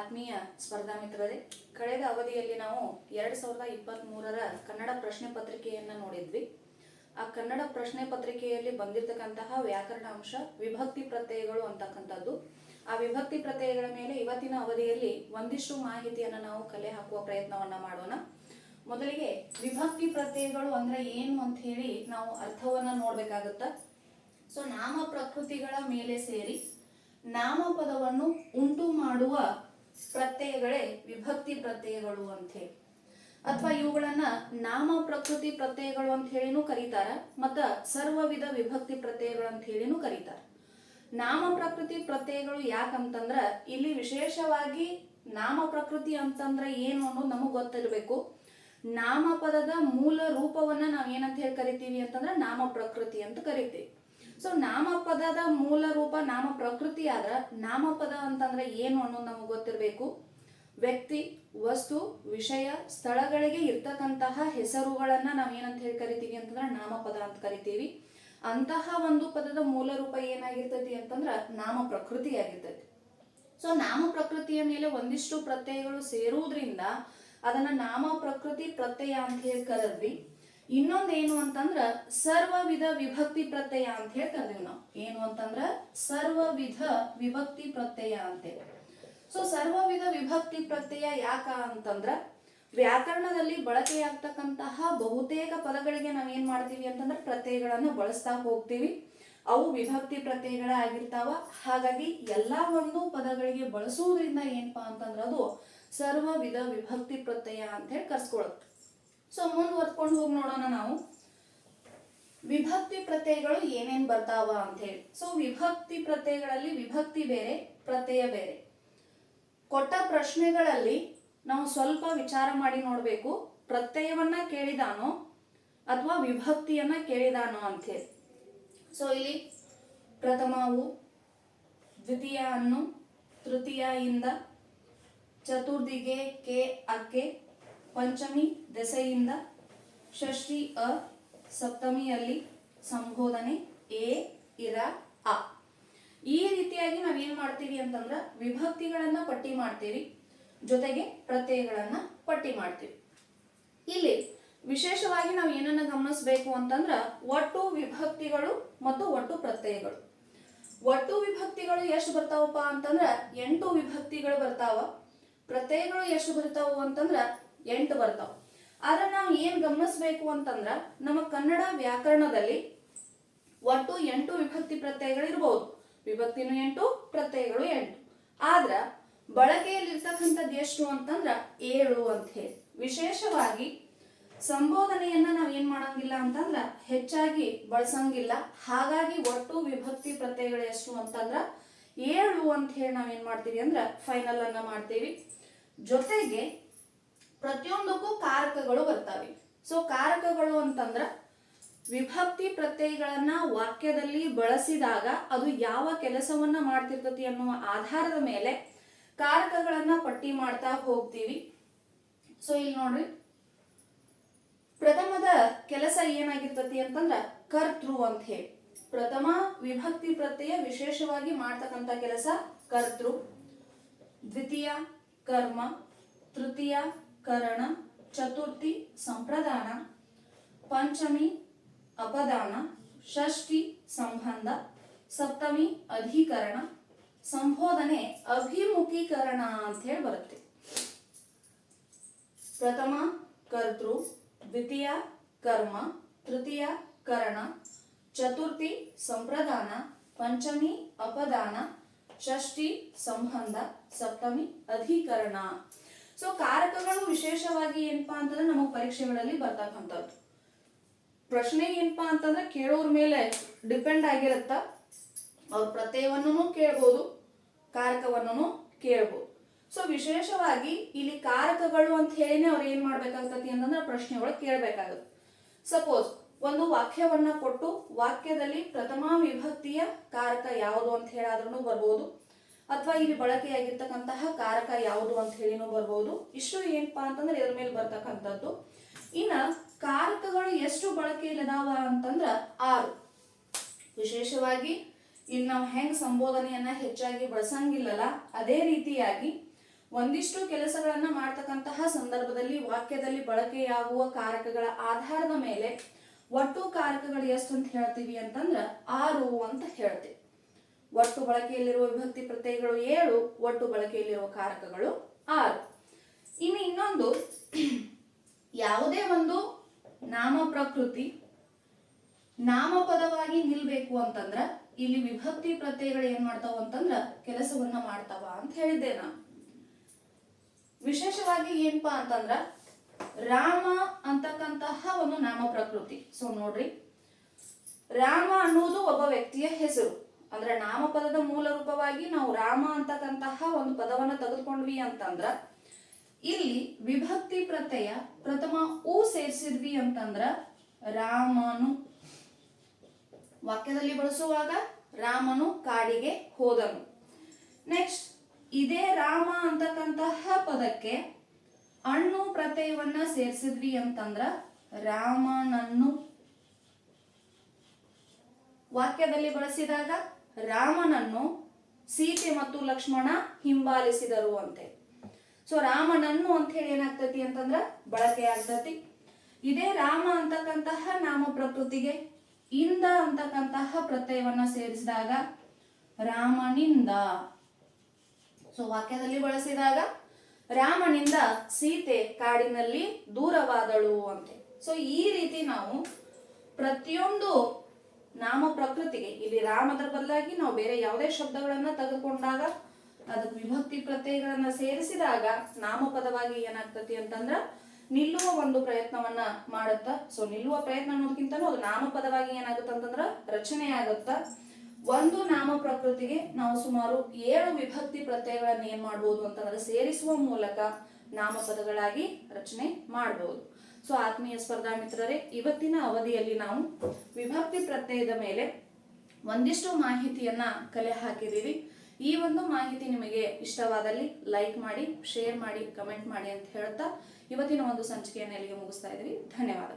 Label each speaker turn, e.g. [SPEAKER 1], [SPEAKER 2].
[SPEAKER 1] ಆತ್ಮೀಯ ಸ್ಪರ್ಧಾ ಮಿತ್ರರೇ, ಕಳೆದ ಅವಧಿಯಲ್ಲಿ ನಾವು ಎರಡು ಸಾವಿರದ ಇಪ್ಪತ್ತ್ ಮೂರರ ಕನ್ನಡ ಪ್ರಶ್ನೆ ಪತ್ರಿಕೆಯನ್ನು ನೋಡಿದ್ವಿ. ಆ ಕನ್ನಡ ಪ್ರಶ್ನೆ ಪತ್ರಿಕೆಯಲ್ಲಿ ಬಂದಿರತಕ್ಕಂತಹ ವ್ಯಾಕರಣ ಅಂಶ ವಿಭಕ್ತಿ ಪ್ರತ್ಯಯಗಳು ಅಂತಕ್ಕಂಥದ್ದು. ಆ ವಿಭಕ್ತಿ ಪ್ರತ್ಯಯಗಳ ಮೇಲೆ ಇವತ್ತಿನ ಅವಧಿಯಲ್ಲಿ ಒಂದಿಷ್ಟು ಮಾಹಿತಿಯನ್ನು ನಾವು ಕಲೆ ಹಾಕುವ ಪ್ರಯತ್ನವನ್ನ ಮಾಡೋಣ. ಮೊದಲಿಗೆ ವಿಭಕ್ತಿ ಪ್ರತ್ಯಯಗಳು ಅಂದ್ರೆ ಏನು ಅಂತ ಹೇಳಿ ನಾವು ಅರ್ಥವನ್ನ ನೋಡ್ಬೇಕಾಗುತ್ತ? ಸೊ, ನಾಮ ಪ್ರಕೃತಿಗಳ ಮೇಲೆ ಸೇರಿ ನಾಮಪದವನ್ನು ಉಂಟು ಮಾಡುವ ಪ್ರತ್ಯಯಗಳೇ ವಿಭಕ್ತಿ ಪ್ರತ್ಯಯಗಳು ಅಂತ ಹೇಳಿ. ಅಥವಾ ಇವುಗಳನ್ನ ನಾಮ ಪ್ರಕೃತಿ ಪ್ರತ್ಯಯಗಳು ಅಂತ ಹೇಳಿನೂ ಕರೀತಾರ, ಮತ್ತ ಸರ್ವವಿಧ ವಿಭಕ್ತಿ ಪ್ರತ್ಯಯಗಳು ಅಂತ ಹೇಳಿನೂ ಕರೀತಾರ. ನಾಮ ಪ್ರಕೃತಿ ಪ್ರತ್ಯಯಗಳು ಯಾಕಂತಂದ್ರ ಇಲ್ಲಿ ವಿಶೇಷವಾಗಿ ನಾಮ ಪ್ರಕೃತಿ ಅಂತಂದ್ರ ಏನು ಅನ್ನೋದು ನಮಗ್ ಗೊತ್ತಿರಬೇಕು. ನಾಮಪದದ ಮೂಲ ರೂಪವನ್ನ ನಾವ್ ಏನಂತ ಹೇಳಿ ಕರಿತೀವಿ ಅಂತಂದ್ರ ನಾಮ ಪ್ರಕೃತಿ ಅಂತ ಕರಿತೀವಿ. ಸೊ ನಾಮಪದದ ಮೂಲ ರೂಪ, ನಾಮ ಪ್ರಕೃತಿ ಆದ್ರ ನಾಮಪದ ಅಂತಂದ್ರೆ ಏನು ಅನ್ನೋದು ನಮಗೆ ಗೊತ್ತಿರಬೇಕು. ವ್ಯಕ್ತಿ, ವಸ್ತು, ವಿಷಯ, ಸ್ಥಳಗಳಿಗೆ ಇರ್ತಕ್ಕಂತಹ ಹೆಸರುಗಳನ್ನ ನಾವ್ ಏನಂತ ಹೇಳಿ ಕರಿತೀವಿ ಅಂತಂದ್ರೆ ನಾಮಪದ ಅಂತ ಕರಿತೀವಿ. ಅಂತಹ ಒಂದು ಪದದ ಮೂಲ ರೂಪ ಏನಾಗಿರ್ತೈತಿ ಅಂತಂದ್ರ ನಾಮ ಪ್ರಕೃತಿ ಆಗಿರ್ತೈತಿ. ಸೊ ನಾಮ ಪ್ರಕೃತಿಯ ಮೇಲೆ ಒಂದಿಷ್ಟು ಪ್ರತ್ಯಯಗಳು ಸೇರುವುದ್ರಿಂದ ಅದನ್ನ ನಾಮ ಪ್ರಕೃತಿ ಪ್ರತ್ಯಯ ಅಂತ ಹೇಳಿ ಕರೆದ್ವಿ. ಇನ್ನೊಂದೇನು ಅಂತಂದ್ರ ಸರ್ವವಿಧ ವಿಭಕ್ತಿ ಪ್ರತ್ಯಯ ಅಂತ ಹೇಳಿ ನಾವು. ಏನು ಅಂತಂದ್ರ ಸರ್ವವಿಧ ವಿಭಕ್ತಿ ಪ್ರತ್ಯಯ ಅಂತೇಳಿ ಸೊ ಸರ್ವವಿಧ ವಿಭಕ್ತಿ ಪ್ರತ್ಯಯ ಯಾಕ ಅಂತಂದ್ರ ವ್ಯಾಕರಣದಲ್ಲಿ ಬಳಕೆಯಾಗ್ತಕ್ಕಂತಹ ಬಹುತೇಕ ಪದಗಳಿಗೆ ನಾವು ಏನ್ ಮಾಡ್ತೀವಿ ಅಂತಂದ್ರೆ ಪ್ರತ್ಯಯಗಳನ್ನು ಬಳಸ್ತಾ ಹೋಗ್ತೀವಿ. ಅವು ವಿಭಕ್ತಿ ಪ್ರತ್ಯಯಗಳೇ ಆಗಿರ್ತಾವ ಹಾಗಾಗಿ ಎಲ್ಲಾ ಒಂದು ಪದಗಳಿಗೆ ಬಳಸುವುದರಿಂದ ಏನಪ್ಪಾ ಅಂತಂದ್ರೆ ಅದು ಸರ್ವವಿಧ ವಿಭಕ್ತಿ ಪ್ರತ್ಯಯ ಅಂತ ಹೇಳಿ ಕರ್ಸ್ಕೊಳತ್ತೆ ಸೊ ಮುಂದುವರ್ಕೊಂಡು ಹೋಗಿ ನೋಡೋಣ ನಾವು. ವಿಭಕ್ತಿ ಪ್ರತ್ಯಯಗಳು ಏನೇನ್ ಬರ್ತಾವ ಅಂತ ಹೇಳಿ. ಸೊ ವಿಭಕ್ತಿ ಪ್ರತ್ಯಯಗಳಲ್ಲಿ ವಿಭಕ್ತಿ ಬೇರೆ, ಪ್ರತ್ಯಯ ಬೇರೆ. ಕೊಟ್ಟ ಪ್ರಶ್ನೆಗಳಲ್ಲಿ ನಾವು ಸ್ವಲ್ಪ ವಿಚಾರ ಮಾಡಿ ನೋಡಬೇಕು. ಪ್ರತ್ಯಯವನ್ನ ಕೇಳಿದಾನೋ ಅಥವಾ ವಿಭಕ್ತಿಯನ್ನ ಕೇಳಿದಾನೋ ಅಂತ ಹೇಳಿ. ಸೊ ಇಲ್ಲಿ ಪ್ರಥಮವು ದ್ವಿತೀಯ ಅನ್ನು ತೃತೀಯ ಇಂದ ಚತುರ್ದಿಗೆ ಕೆ ಅಕ್ಕೆ ಪಂಚಮಿ ದೆಸೆಯಿಂದ ಷಷ್ಠಿ ಅ ಸಪ್ತಮಿಯಲ್ಲಿ ಸಂಬೋಧನೆ ಎ ಇರ ಅ. ಈ ರೀತಿಯಾಗಿ ನಾವೇನ್ ಮಾಡ್ತೀವಿ ಅಂತಂದ್ರ ವಿಭಕ್ತಿಗಳನ್ನ ಪಟ್ಟಿ ಮಾಡ್ತೀವಿ ಜೊತೆಗೆ ಪ್ರತ್ಯಯಗಳನ್ನ ಪಟ್ಟಿ ಮಾಡ್ತೀವಿ. ಇಲ್ಲಿ ವಿಶೇಷವಾಗಿ ನಾವು ಏನನ್ನ ಗಮನಿಸಬೇಕು ಅಂತಂದ್ರ ಒಟ್ಟು ವಿಭಕ್ತಿಗಳು ಮತ್ತು ಒಟ್ಟು ಪ್ರತ್ಯಯಗಳು. ಒಟ್ಟು ವಿಭಕ್ತಿಗಳು ಎಷ್ಟು ಬರ್ತಾವಪ್ಪ ಅಂತಂದ್ರ ಎಂಟು ವಿಭಕ್ತಿಗಳು ಬರ್ತಾವ. ಪ್ರತ್ಯಯಗಳು ಎಷ್ಟು ಬರ್ತಾವು ಅಂತಂದ್ರ ಎಂಟು ಬರ್ತಾವ. ಆದ್ರೆ ನಾವು ಏನ್ ಗಮನಿಸ್ಬೇಕು ಅಂತಂದ್ರ ನಮ್ಮ ಕನ್ನಡ ವ್ಯಾಕರಣದಲ್ಲಿ ಒಟ್ಟು ಎಂಟು ವಿಭಕ್ತಿ ಪ್ರತ್ಯಯಗಳು ಇರಬಹುದು ವಿಭಕ್ತಿನೂ ಎಂಟು, ಪ್ರತ್ಯಯಗಳು ಎಂಟು. ಆದ್ರ ಬಳಕೆಯಲ್ಲಿ ಇರ್ತಕ್ಕಂಥದ್ದು ಎಷ್ಟು ಅಂತಂದ್ರ ಏಳು ಅಂತ ಹೇಳಿ. ವಿಶೇಷವಾಗಿ ಸಂಬೋಧನೆಯನ್ನ ನಾವ್ ಏನ್ ಮಾಡಂಗಿಲ್ಲ ಅಂತಂದ್ರ ಹೆಚ್ಚಾಗಿ ಬಳಸಂಗಿಲ್ಲ. ಹಾಗಾಗಿ ಒಟ್ಟು ವಿಭಕ್ತಿ ಪ್ರತ್ಯಯಗಳು ಎಷ್ಟು ಅಂತಂದ್ರ ಏಳು ಅಂತ ಹೇಳಿ ನಾವ್ ಏನ್ ಮಾಡ್ತೀವಿ ಅಂದ್ರ ಫೈನಲ್ ಅನ್ನ ಮಾಡ್ತೀವಿ. ಜೊತೆಗೆ ಪ್ರತಿಯೊಂದಕ್ಕೂ ಕಾರಕಗಳು ಬರ್ತವೆ. ಸೊ ಕಾರಕಗಳು ಅಂತಂದ್ರ ವಿಭಕ್ತಿ ಪ್ರತ್ಯಯಗಳನ್ನ ವಾಕ್ಯದಲ್ಲಿ ಬಳಸಿದಾಗ ಅದು ಯಾವ ಕೆಲಸವನ್ನ ಮಾಡ್ತಿರ್ತತಿ ಅನ್ನುವ ಆಧಾರದ ಮೇಲೆ ಕಾರಕಗಳನ್ನ ಪಟ್ಟಿ ಮಾಡ್ತಾ ಹೋಗ್ತೀವಿ. ಸೊ ಇಲ್ಲಿ ನೋಡ್ರಿ. ಪ್ರಥಮದ ಕೆಲಸ ಏನಾಗಿರ್ತತಿ ಅಂತಂದ್ರ ಕರ್ತೃ ಅಂತ ಹೇಳಿ. ಪ್ರಥಮ ವಿಭಕ್ತಿ ಪ್ರತ್ಯಯ ವಿಶೇಷವಾಗಿ ಮಾಡ್ತಕ್ಕಂಥ ಕೆಲಸ ಕರ್ತೃ. ದ್ವಿತೀಯ ಕರ್ಮ. ತೃತೀಯ ಕರಣ ಚತುರ್ಥಿ ಸಂಪ್ರದಾನ, ಪಂಚಮಿ ಅಪದಾನ, ಷಷ್ಠಿ ಸಂಬಂಧ, ಸಪ್ತಮಿ ಅಧಿಕರಣ, ಸಂಬೋಧನೆ ಅಭಿಮುಖೀಕರಣ ಅಂತ ಹೇಳಿ ಬರುತ್ತೆ. ಪ್ರಥಮ, ಕರ್ತೃ, ದ್ವಿತೀಯ, ಕರ್ಮ, ತೃತೀಯ, ಕರಣ, ಚತುರ್ಥಿ ಸಂಪ್ರದಾನ, ಪಂಚಮಿ ಅಪದಾನ, ಷಷ್ಠಿ ಸಂಬಂಧ, ಸಪ್ತಮಿ ಅಧಿಕರಣ. ಸೊ ಕಾರಕಗಳು ವಿಶೇಷವಾಗಿ ಏನಪ್ಪಾ ಅಂತಂದ್ರೆ ನಮಗೆ ಪರೀಕ್ಷೆಗಳಲ್ಲಿ ಬರ್ತಕ್ಕಂಥದ್ದು. ಪ್ರಶ್ನೆ ಏನಪ್ಪಾ ಅಂತಂದ್ರೆ ಕೇಳೋರ್ ಮೇಲೆ ಡಿಪೆಂಡ್ ಆಗಿರುತ್ತ. ಅವ್ರ ಪ್ರತ್ಯಯವನ್ನು ಕೇಳ್ಬೋದು ಕಾರಕವನ್ನು ಕೇಳ್ಬೋದು. ಸೊ ವಿಶೇಷವಾಗಿ ಇಲ್ಲಿ ಕಾರಕಗಳು ಅಂತ ಹೇಳಿನೇ ಅವ್ರು ಏನ್ ಮಾಡ್ಬೇಕಾಗ್ತತಿ ಅಂತಂದ್ರೆ ಪ್ರಶ್ನೆಗಳು ಕೇಳ್ಬೇಕಾಗುತ್ತೆ. ಸಪೋಸ್ ಒಂದು ವಾಕ್ಯವನ್ನ ಕೊಟ್ಟು ವಾಕ್ಯದಲ್ಲಿ ಪ್ರಥಮ ವಿಭಕ್ತಿಯ ಕಾರಕ ಯಾವುದು ಅಂತ ಹೇಳಾದ್ರೂ ಬರ್ಬೋದು. ಅಥವಾ ಇಲ್ಲಿ ಬಳಕೆಯಾಗಿರ್ತಕ್ಕಂತಹ ಕಾರಕ ಯಾವುದು ಅಂತ ಹೇಳಿನೂ ಬರ್ಬೋದು. ಇಷ್ಟು ಏನಪ್ಪಾ ಅಂತಂದ್ರೆ ಇದ್ರ ಮೇಲೆ ಬರ್ತಕ್ಕಂಥದ್ದು. ಇನ್ನ ಕಾರಕಗಳು ಎಷ್ಟು ಬಳಕೆಯಲ್ಲಿದಾವ ಅಂತಂದ್ರ ಆರು. ವಿಶೇಷವಾಗಿ ಇಲ್ಲಿ ನಾವು ಹೆಂಗ್ ಸಂಬೋಧನೆಯನ್ನ ಹೆಚ್ಚಾಗಿ ಬಳಸಂಗಿಲ್ಲಲ್ಲ, ಅದೇ ರೀತಿಯಾಗಿ ಒಂದಿಷ್ಟು ಕೆಲಸಗಳನ್ನ ಮಾಡ್ತಕ್ಕಂತಹ ಸಂದರ್ಭದಲ್ಲಿ ವಾಕ್ಯದಲ್ಲಿ ಬಳಕೆಯಾಗುವ ಕಾರಕಗಳ ಆಧಾರದ ಮೇಲೆ ಒಟ್ಟು ಕಾರಕಗಳು ಎಷ್ಟು ಅಂತ ಹೇಳ್ತೀವಿ ಅಂತಂದ್ರ ಆರು ಅಂತ ಹೇಳ್ತೀವಿ. ಒಟ್ಟು ಬಳಕೆಯಲ್ಲಿರುವ ವಿಭಕ್ತಿ ಪ್ರತ್ಯಯಗಳು ಏಳು, ಒಟ್ಟು ಬಳಕೆಯಲ್ಲಿರುವ ಕಾರಕಗಳು ಆರು. ಇನ್ನು ಇನ್ನೊಂದು, ಯಾವುದೇ ಒಂದು ನಾಮ ಪ್ರಕೃತಿ ನಾಮಪದವಾಗಿ ನಿಲ್ಬೇಕು ಅಂತಂದ್ರ ಇಲ್ಲಿ ವಿಭಕ್ತಿ ಪ್ರತ್ಯಯಗಳು ಏನ್ ಮಾಡ್ತಾವ ಅಂತಂದ್ರ ಕೆಲಸವನ್ನ ಮಾಡ್ತಾವ ಅಂತ ಹೇಳಿದ್ದೆ ನಾ ವಿಶೇಷವಾಗಿ ಏನಪ್ಪಾ ಅಂತಂದ್ರ ರಾಮ ಅಂತಕ್ಕಂತಹ ಒಂದು ನಾಮ ಪ್ರಕೃತಿ. ಸೊ ನೋಡ್ರಿ, ರಾಮ ಅನ್ನೋದು ಒಬ್ಬ ವ್ಯಕ್ತಿಯ ಹೆಸರು. ಅಂದ್ರೆ ನಾಮಪದದ ಮೂಲ ರೂಪವಾಗಿ ನಾವು ರಾಮ ಅಂತಕ್ಕಂತಹ ಒಂದು ಪದವನ್ನ ತೆಗೆದುಕೊಂಡ್ವಿ ಅಂತಂದ್ರ, ಇಲ್ಲಿ ವಿಭಕ್ತಿ ಪ್ರತ್ಯಯ ಪ್ರಥಮ ಉ ಸೇರಿಸಿದ್ವಿ ಅಂತಂದ್ರ ರಾಮನು ವಾಕ್ಯದಲ್ಲಿ ಬಳಸುವಾಗ ರಾಮನು ಕಾಡಿಗೆ ಹೋದನು. ನೆಕ್ಸ್ಟ್ ಇದೇ ರಾಮ ಅಂತಕ್ಕಂತಹ ಪದಕ್ಕೆ ಅಣ್ಣು ಪ್ರತ್ಯಯವನ್ನ ಸೇರಿಸಿದ್ವಿ ಅಂತಂದ್ರ ರಾಮನನ್ನು ವಾಕ್ಯದಲ್ಲಿ ಬಳಸಿದಾಗ ರಾಮನನ್ನು ಸೀತೆ ಮತ್ತು ಲಕ್ಷ್ಮಣ ಹಿಂಬಾಲಿಸಿದರು ಅಂತೆ. ಸೊ ರಾಮನನ್ನು ಅಂತ ಹೇಳಿ ಏನಾಗ್ತತಿ ಅಂತಂದ್ರ ಬಳಕೆ ಆಗ್ತತಿ. ಇದೇ ರಾಮ ಅಂತಕ್ಕಂತಹ ನಾಮ ಪ್ರಕೃತಿಗೆ ಇಂದ ಅಂತಕ್ಕಂತಹ ಪ್ರತ್ಯಯವನ್ನ ಸೇರಿಸಿದಾಗ ರಾಮನಿಂದ. ಸೊ ವಾಕ್ಯದಲ್ಲಿ ಬಳಸಿದಾಗ ರಾಮನಿಂದ ಸೀತೆ ಕಾಡಿನಲ್ಲಿ ದೂರವಾದಳು ಅಂತೆ. ಸೊ ಈ ರೀತಿ ನಾವು ಪ್ರತಿಯೊಂದು ನಾಮ ಪ್ರಕೃತಿಗೆ. ಇಲ್ಲಿ ರಾಮದರ ಬದಲಾಗಿ ನಾವು ಬೇರೆ ಯಾವುದೇ ಶಬ್ದಗಳನ್ನ ತೆಗೆದುಕೊಂಡಾಗ ಅದಕ್ಕೆ ವಿಭಕ್ತಿ ಪ್ರತ್ಯಯಗಳನ್ನ ಸೇರಿಸಿದಾಗ ನಾಮಪದವಾಗಿ ಏನಾಗ್ತತಿ ಅಂತಂದ್ರ ನಿಲ್ಲುವ ಒಂದು ಪ್ರಯತ್ನವನ್ನ ಮಾಡುತ್ತ. ಸೊ ನಿಲ್ಲುವ ಪ್ರಯತ್ನ ಅನ್ನೋದಕ್ಕಿಂತನೂ ಅದು ನಾಮಪದವಾಗಿ ಏನಾಗುತ್ತೆ ಅಂತಂದ್ರ ರಚನೆ ಆಗುತ್ತ. ಒಂದು ನಾಮ ಪ್ರಕೃತಿಗೆ ನಾವು ಸುಮಾರು ಏಳು ವಿಭಕ್ತಿ ಪ್ರತ್ಯಯಗಳನ್ನ ಏನ್ ಮಾಡಬಹುದು ಅಂತಂದ್ರೆ ಸೇರಿಸುವ ಮೂಲಕ ನಾಮಪದಗಳಾಗಿ ರಚನೆ ಮಾಡಬಹುದು ಸೊ ಆತ್ಮೀಯ ಸ್ಪರ್ಧಾ ಮಿತ್ರರೇ, ಇವತ್ತಿನ ಅವಧಿಯಲ್ಲಿ ನಾವು ವಿಭಕ್ತಿ ಪ್ರತ್ಯಯದ ಮೇಲೆ ಒಂದಿಷ್ಟು ಮಾಹಿತಿಯನ್ನ ಕಲೆ ಹಾಕಿದ್ದೀವಿ. ಈ ಒಂದು ಮಾಹಿತಿ ನಿಮಗೆ ಇಷ್ಟವಾದಲ್ಲಿ ಲೈಕ್ ಮಾಡಿ, ಶೇರ್ ಮಾಡಿ, ಕಮೆಂಟ್ ಮಾಡಿ ಅಂತ ಹೇಳ್ತಾ ಇವತ್ತಿನ ಒಂದು ಸಂಚಿಕೆಯನ್ನು ಇಲ್ಲಿಗೆ ಮುಗಿಸ್ತಾ ಇದ್ದೀವಿ. ಧನ್ಯವಾದ.